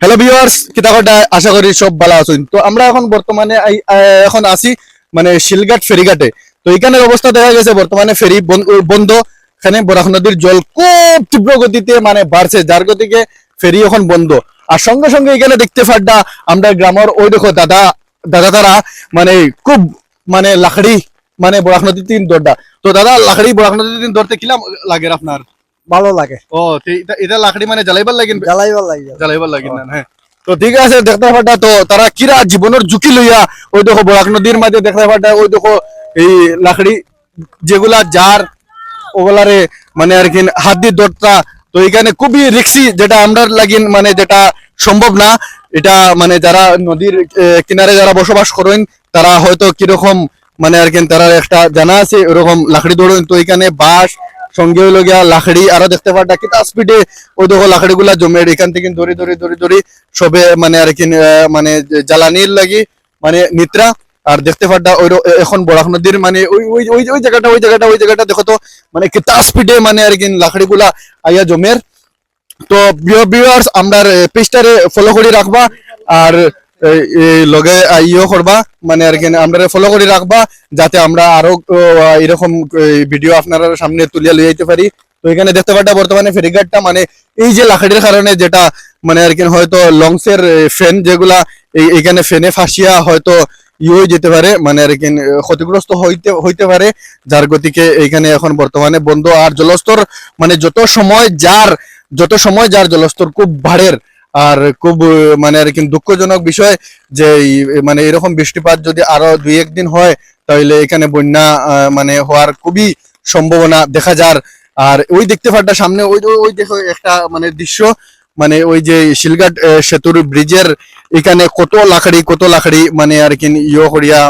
Hello viewers কিতাবটা আশা করি সব ভালো আছেন। তো আমরা এখন বর্তমানে এখন আছি মানে শিলঘাট ফেরিঘাটে। তো এখানের অবস্থা দেখা গেছে, বর্তমানে ফেরি বন- বন্ধ। এখানে বরাক নদীর জল খুব তীব্র গতিতে মানে বাড়ছে, যার গতিকে ফেরি এখন বন্ধ। আর সঙ্গে সঙ্গে এখানে দেখতে ফাড্ডা আমরা গ্রামের ওই দেখো দাদা দাদা তারা মানে খুব মানে লাকড়ি মানে বরাক নদীর তিন দরটা তো দাদা, লাকড়ি বরাক নদীর তিন ধরতে কিলাম লাগে আপনার? ভালো লাগে। ও এটা- লাকড়ি মানে জ্বালাইবার লাগিন জ্বালাইবার লাগে। জ্বালাইবার লাগিন না হ্যাঁ। তো ঠিক আছে দেখতে পাটা তো তারা কিরা জীবনের ঝুঁকি লইয়া ওই দেখো বরাক নদীর মাঝে দেখতে পাটা ওই দেখো এই লাকড়ি যেগুলা যার ওগুলারে মানে আর কি হাত দিয়ে দরটা তো এখানে খুবই রিক্সি যেটা আমরা লাগিন মানে যেটা সম্ভব না। এটা মানে যারা নদীর কিনারে যারা বসবাস করেন তারা হয়তো কীরকম মানে আর কি তারা একটা জানা আছে ওরকম লাকড়ি দৌড়েন তো এখানে বাঁশ সঙ্গে হইল গিয়া লাকড়ি আরও দেখতে পাটা কিতা স্পিডে ওই দেখো লাকড়ি গুলা জমে এখান থেকে ধরে ধরে ধরে ধরে সবে মানে আর কি মানে জ্বালানির লাগি মানে নিত্রা। আর দেখতে পাটা ওই এখন বরাক নদীর মানে ওই ওই ওই জায়গাটা ওই জায়গাটা ওই জায়গাটা দেখো তো মানে কিতা স্পিডে মানে আর কি লাকড়ি গুলা আইয়া জমের। তো ভিউয়ার্স আমরা পেজটারে ফলো করে রাখবা। আর লগে ইয়ে করবা মানে আর কি আমরা ফলো করে রাখবা, যাতে আমরা আরও এরকম ভিডিও আপনার সামনে তুলিয়া লিয়ে যেতে পারি। তো এখানে দেখতে পাটা বর্তমানে ফেরিঘাটটা মানে এই যে লাকড়ির কারণে যেটা মানে আর কি হয়তো লংসের ফ্যান যেগুলা এখানে ফ্যানে ফাঁসিয়া হয়তো ই হয়ে যেতে পারে মানে আর কি, ক্ষতিগ্রস্ত হইতে হইতে পারে। যার গতিকে এইখানে এখন বর্তমানে বন্ধ আর জলস্তর মানে যত সময় যার, যত সময় যার জলস্তর খুব বাড়ের আর খুব মানে আর কি দুঃখজনক বিষয় যে মানে এরকম বৃষ্টিপাত যদি আরও দুই একদিন হয়, তাহলে এখানে বন্যা মানে হওয়ার খুবই সম্ভাবনা দেখা যার। আর ওই দেখতে পারটা সামনে, ওই, ওই- দেখো একটা মানে দৃশ্য মানে ওই যে শিলঘাট সেতুর ব্রিজের এখানে কত লাকড়ি কত লাকড়ি মানে আর কি ইয়ে করিয়া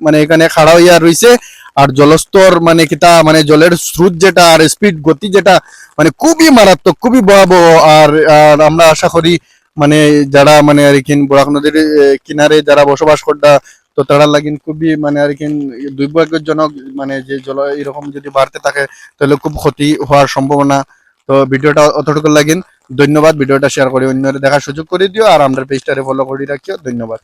মানে এখানে খাড়া হইয়া রইছে। আর জলস্তর মানে কিতা মানে জলের স্রোত যেটা আর স্পিড গতি যেটা মানে খুবই মারাত্মক, খুবই ভয়াবহ। আর আমরা আশা করি মানে যারা মানে আর কি বরাক নদীর কিনারে যারা বসবাস করতা তো তারা লাগিন খুবই মানে আর কি দুর্ভাগ্যজনক মানে যে জল এরকম যদি বাড়তে থাকে, তাহলে খুব ক্ষতি হওয়ার সম্ভাবনা। তো ভিডিওটা অতটুকু লাগিন। ধন্যবাদ। ভিডিওটা শেয়ার করে অন্যরা দেখার সুযোগ করে দিও। আর আমরা পেজটারে ফলো করে রাখিও। ধন্যবাদ।